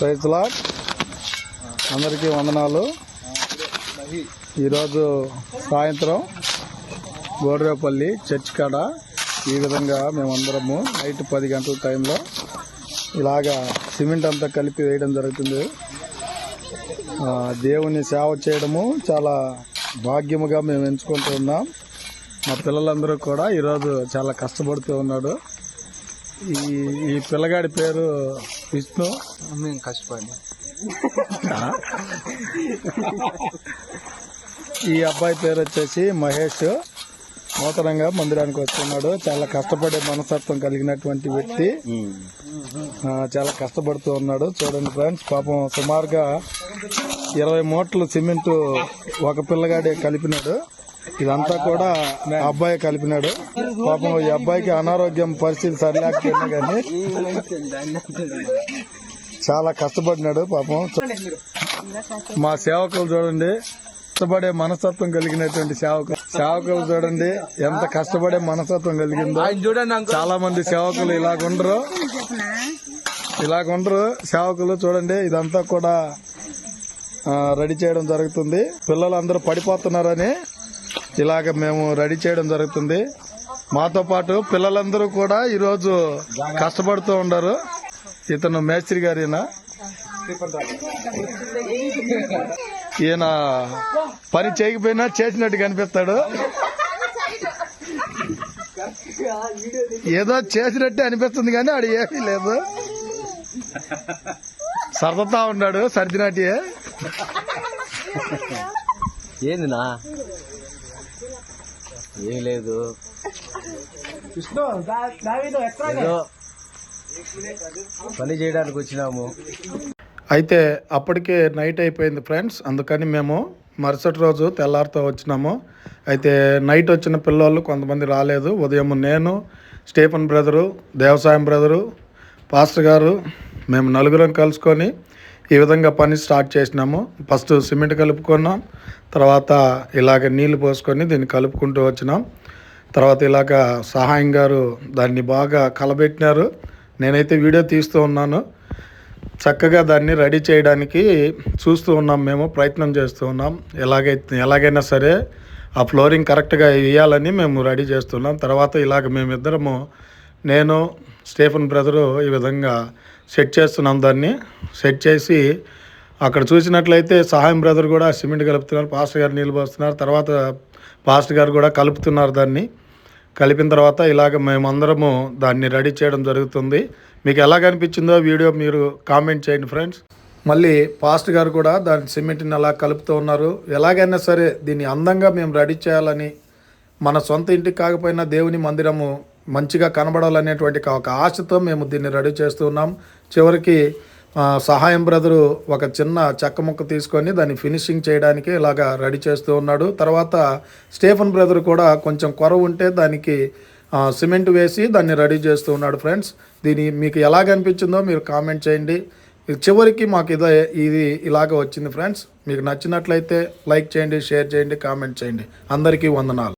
ప్రైజ్లా అందరికీ వందనాలు. ఈరోజు సాయంత్రం గోడ్రేపల్లి చర్చ్ కాడ ఈ విధంగా మేమందరము నైట్ పది గంటల టైంలో ఇలాగా సిమెంట్ అంతా కలిపి వేయడం జరుగుతుంది. దేవుని సేవ చేయడము చాలా భాగ్యముగా మేము ఎంచుకుంటూ ఉన్నాం. మా పిల్లలందరూ కూడా ఈరోజు చాలా కష్టపడుతూ ఉన్నాడు ఈ ఈ పిల్లగాడి పేరు విష్ణు మేము కష్టపడి ఈ అబ్బాయి పేరు వచ్చేసి మహేష్. నూతనంగా మందిరానికి వస్తున్నాడు. చాలా కష్టపడే మనస్తత్వం కలిగినటువంటి వ్యక్తి. ఆ, చాలా కష్టపడుతూ ఉన్నాడు. చూడండి ఫ్రెండ్స్ పాపం సుమారుగా ఇరవై మూటలు సిమెంట్ ఒక పిల్లగాడే కలిపినాడు. ఇదంతా కూడా అబ్బాయి కలిపినాడు. పాపం ఈ అబ్బాయికి అనారోగ్యం పరిస్థితి సరిలేకపోయినా కానీ చాలా కష్టపడినాడు పాపం. మా సేవకులు చూడండి కష్టపడే మనస్తత్వం కలిగినటువంటి సేవకులు. సేవకులు చూడండి ఎంత కష్టపడే మనస్తత్వం కలిగిందో. చూడండి చాలా మంది సేవకులు ఇలాగుండరు ఇలాగుండరు సేవకులు చూడండి ఇదంతా కూడా రెడీ చేయడం జరుగుతుంది. పిల్లలందరూ పడిపోతున్నారని ఇలాగ మేము రెడీ చేయడం జరుగుతుంది. మాతో పాటు పిల్లలందరూ కూడా ఈరోజు కష్టపడుతూ ఉండరు. ఇతను మేస్త్రి గారినా? ఈయన పని చేయకపోయినా చేసినట్టు కనిపిస్తాడు. ఏదో చేసినట్టే అనిపిస్తుంది కానీ ఆడు ఏమీ లేదు. సరదా ఉన్నాడు సర్దినట్టే ఏందినా ఏం లేదు. ఏదో పని చేయడానికి వచ్చినాము. అయితే అప్పటికే నైట్ అయిపోయింది ఫ్రెండ్స్. అందుకని మేము మరుసటి రోజు తెల్లారితో వచ్చినాము. అయితే నైట్ వచ్చిన పిల్లోళ్ళు కొంతమంది రాలేదు. ఉదయం నేను Stephen brother Devasayam brother pastor గారు మేము నలుగురం కలుసుకొని ఈ విధంగా పని స్టార్ట్ చేసినాము. ఫస్ట్ సిమెంట్ కలుపుకున్నాం. తర్వాత ఇలాగ నీళ్ళు పోసుకొని దీన్ని కలుపుకుంటూ వచ్చినాం. తర్వాత ఇలాగ సహాయం గారు దాన్ని బాగా కలబెట్టినారు. నేనైతే వీడియో తీస్తూ ఉన్నాను. చక్కగా దాన్ని రెడీ చేయడానికి చూస్తూ ఉన్నాం మేము ప్రయత్నం చేస్తూ ఉన్నాం. ఎలాగైతే ఎలాగైనా సరే ఆ ఫ్లోరింగ్ కరెక్ట్గా వేయాలని మేము రెడీ చేస్తున్నాం. తర్వాత ఇలాగ మేమిద్దరము నేను స్టేఫన్ బ్రదరు ఈ విధంగా సెట్ చేస్తున్నాం దాన్ని. సెట్ చేసి అక్కడ చూసినట్లయితే సహాయం బ్రదర్ కూడా సిమెంట్ కలుపుతున్నారు పాస్టర్ గారు నీళ్ళు పోస్తున్నారు తర్వాత పాస్టర్ గారు కూడా కలుపుతున్నారు దాన్ని. కలిపిన తర్వాత ఇలాగ మేమందరము దాన్ని రెడీ చేయడం జరుగుతుంది. మీకు ఎలా కనిపించిందో వీడియో మీరు కామెంట్ చేయండి ఫ్రెండ్స్. మళ్ళీ పాస్ట్ గారు కూడా దాని సిమెంట్ని అలా కలుపుతూ ఉన్నారు. ఎలాగైనా సరే దీన్ని అందంగా మేము రెడీ చేయాలని మన సొంత ఇంటికి కాకపోయినా దేవుని మందిరము మంచిగా కనబడాలనేటువంటి ఒక ఆశతో మేము దీన్ని రెడీ చేస్తూ ఉన్నాం చివరికి సహాయం బ్రదరు ఒక చిన్న చెక్క ముక్క తీసుకొని దాన్ని ఫినిషింగ్ చేయడానికి ఇలాగా రెడీ చేస్తూ ఉన్నాడు. తర్వాత స్టీఫన్ బ్రదర్ కూడా కొంచెం కొరవ ఉంటే దానికి సిమెంట్ వేసి దాన్ని రెడీ చేస్తూ ఉన్నాడు ఫ్రెండ్స్. దీని మీకు ఎలాగ అనిపించిందో మీరు కామెంట్ చేయండి. చివరికి మాకు ఇదే ఇది ఇలాగ వచ్చింది ఫ్రెండ్స్. మీకు నచ్చినట్లయితే లైక్ చేయండి షేర్ చేయండి కామెంట్ చేయండి. అందరికీ వందనాలు.